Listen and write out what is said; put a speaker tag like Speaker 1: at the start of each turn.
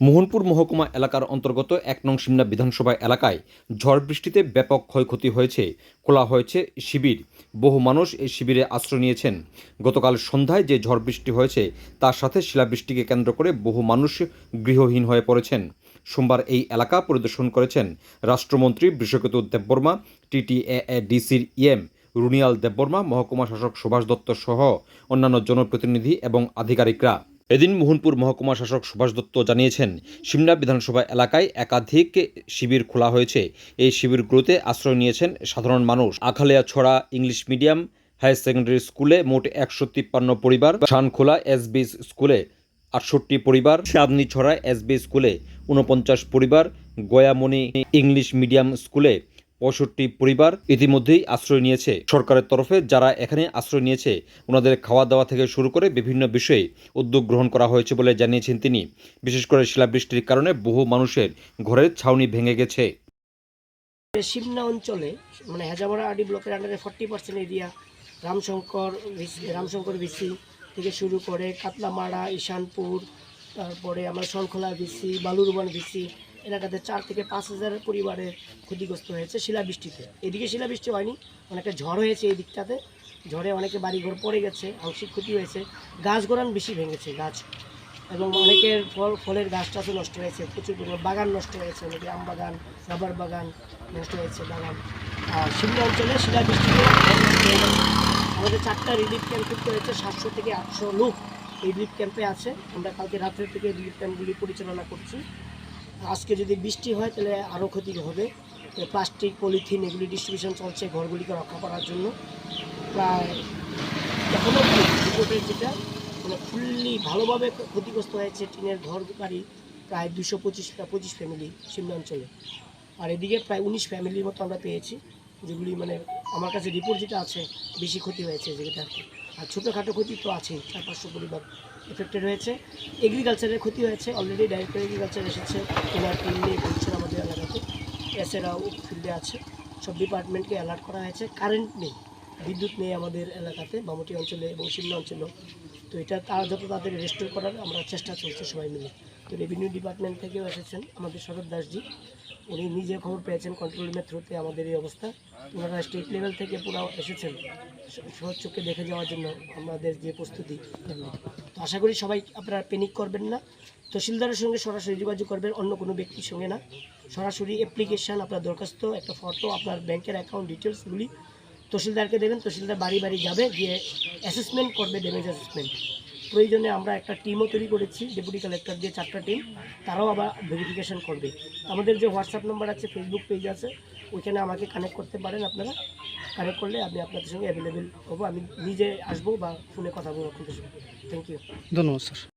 Speaker 1: মোহনপুর মহকুমা এলাকার অন্তর্গত এক নং সিমনা বিধানসভা এলাকায় ঝড় বৃষ্টিতে ব্যাপক ক্ষয়ক্ষতি হয়েছে, খোলা হয়েছে শিবির। বহু মানুষ এই শিবিরে আশ্রয় নিয়েছেন। গতকাল সন্ধ্যায় যে ঝড় বৃষ্টি হয়েছে, তার সাথে শিলাবৃষ্টিকে কেন্দ্র করে বহু মানুষ গৃহহীন হয়ে পড়েছেন। সোমবার এই এলাকা পরিদর্শন করেছেন রাষ্ট্রমন্ত্রী বৃষকেতু দেববর্মা টিটিএ ডিসির ইএম রুনিয়াল দেববর্মা, মহকুমা শাসক সুভাষ দত্ত সহ অন্যান্য জনপ্রতিনিধি এবং আধিকারিকরা। এদিন মোহনপুর মহকুমা শাসক সুভাষ দত্ত জানিয়েছেন সিমলা বিধানসভা এলাকায় একাধিক শিবির খোলা হয়েছে। এই শিবিরগুলোতে আশ্রয় নিয়েছেন সাধারণ মানুষ। আখালিয়া ছড়া ইংলিশ মিডিয়াম হায়ার সেকেন্ডারি স্কুলে মোট একশো তিপ্পান্ন পরিবার, শানখোলা এসবি স্কুলে আটষট্টি পরিবার চাঁদনি ছড়া এসবি স্কুলে উনপঞ্চাশ পরিবার, গয়ামণি ইংলিশ মিডিয়াম স্কুলে পঁয়ষট্টি পরিবার ইতিমধ্যেই আশ্রয় নিয়েছে। সরকারের তরফে যারা এখানে আশ্রয় নিয়েছে, ওনাদের খাওয়া দাওয়া থেকে শুরু করে বিভিন্ন বিষয়ে উদ্যোগ গ্রহণ করা হয়েছে বলে জানিয়েছেন তিনি। বিশেষ করে শিলাবৃষ্টির কারণে বহু মানুষের ঘরের ছাউনি ভেঙে গেছে।
Speaker 2: সিমনা অঞ্চলে মানে হেজামারা আডি ব্লকের আন্ডারে forty percent area Ramshankar Ramshankar VC থেকে শুরু করে কাতলামারা, ঈশানপুর, তারপরে আমরা শলখোলা ভিসি, বালুরবান ভিসি এলাকাতে চার থেকে পাঁচ হাজার পরিবারের ক্ষতিগ্রস্ত হয়েছে শিলাবৃষ্টিতে। এদিকে শিলাবৃষ্টি হয়নি, অনেকটা ঝড় হয়েছে এই দিকটাতে। ঝড়ে অনেকে বাড়িঘর পড়ে গেছে, আংশিক ক্ষতি হয়েছে। গাছ গোড়ান বেশি ভেঙেছে, গাছ। এবং অনেকের ফল, ফলের গাছ টাছও নষ্ট হয়েছে, প্রচুর পরিমাণে বাগান নষ্ট হয়েছে, অনেকে আম বাগান, রাবার বাগান নষ্ট হয়েছে, বাগান। আর সিমলা অঞ্চলে শিলাবৃষ্টিতে আমাদের চারটা রিলিফ ক্যাম্প করতে হয়েছে, সাতশো থেকে আটশো লোক এই রিলিফ ক্যাম্পে আছে। আমরা কালকে রাত্রে থেকে রিলিফ ক্যাম্পগুলি পরিচালনা করছি। আজকে যদি বৃষ্টি হয়, তাহলে আরও ক্ষতি হবে। প্লাস্টিক, পলিথিন এগুলি ডিস্ট্রিবিউশন চলছে ঘরগুলিকে রক্ষা করার জন্য। প্রায় এখনও রিপোর্টের যেটা মানে ফুললি ভালোভাবে ক্ষতিগ্রস্ত হয়েছে টিনের ঘর বাড়ি প্রায় দুশো পঁচিশ পঁচিশ ফ্যামিলি সিমলা অঞ্চলে। আর এদিকে প্রায় উনিশ ফ্যামিলির মতো আমরা পেয়েছি, যেগুলি মানে আমার কাছে রিপোর্ট যেটা আছে, বেশি ক্ষতি হয়েছে যেটা আর কি। আর ছোটোখাটো ক্ষতি তো আছেই, চার পাঁচশো পরিবার এফেক্টেড হয়েছে। এগ্রিকালচারের ক্ষতি হয়েছে অলরেডি ডাইরেক্টর এগ্রিকালচার এসেছে ওনার টিম নিয়ে ঘুরছেন আমাদের এলাকাতে। এছাড়াও ফিল্ডে আছে, সব ডিপার্টমেন্টকে অ্যালার্ট করা হয়েছে কারেন্ট নেই, বিদ্যুৎ নেই আমাদের এলাকাতে বামুটি অঞ্চলে এবং সিমলা অঞ্চলেও। তো এটা তারা যত তাদের রেস্টোর করার আমরা চেষ্টা চলছে সবাই মিলে। তো রেভিনিউ ডিপার্টমেন্ট থেকেও এসেছেন আমাদের শরৎ দাসজি। উনি নিজে খবর পেয়েছেন কন্ট্রোল রুমের থ্রুতে আমাদের এই অবস্থা। ওনারা স্টেট লেভেল থেকে পুরো এসেছেন। সহজ চোখে দেখে যাওয়ার জন্য আমাদের যে প্রস্তুতি। তো আশা করি সবাই আপনারা প্যানিক করবেন না। তহসিলদারের সঙ্গে সরাসরি যোগাযোগ করবেন, অন্য কোনো ব্যক্তির সঙ্গে না। সরাসরি অ্যাপ্লিকেশান আপনার দরখাস্ত, একটা ফটো আপনার ব্যাংকের অ্যাকাউন্ট ডিটেলসগুলি তহসিলদারকে দেবেন। তহসিলদার বাড়ি বাড়ি যাবে, গিয়ে অ্যাসেসমেন্ট করবে ড্যামেজ অ্যাসেসমেন্ট প্রয়োজনে আমরা একটা টিমও তৈরি করেছি ডেপুটি কালেক্টর দিয়ে চারটা টিম তারাও আবার ভেরিফিকেশন করবে। আমাদের যে হোয়াটসঅ্যাপ নাম্বার আছে ফেসবুক পেজ আছে, ওইখানে আমাকে কানেক্ট করতে পারেন আপনারা। কানেক্ট করলে আমি আপনাদের সঙ্গে অ্যাভেলেবেল হব, আমি নিজে আসব বা ফোনে কথা বলব আপনাদের সঙ্গে। থ্যাংক ইউ
Speaker 3: ধন্যবাদ স্যার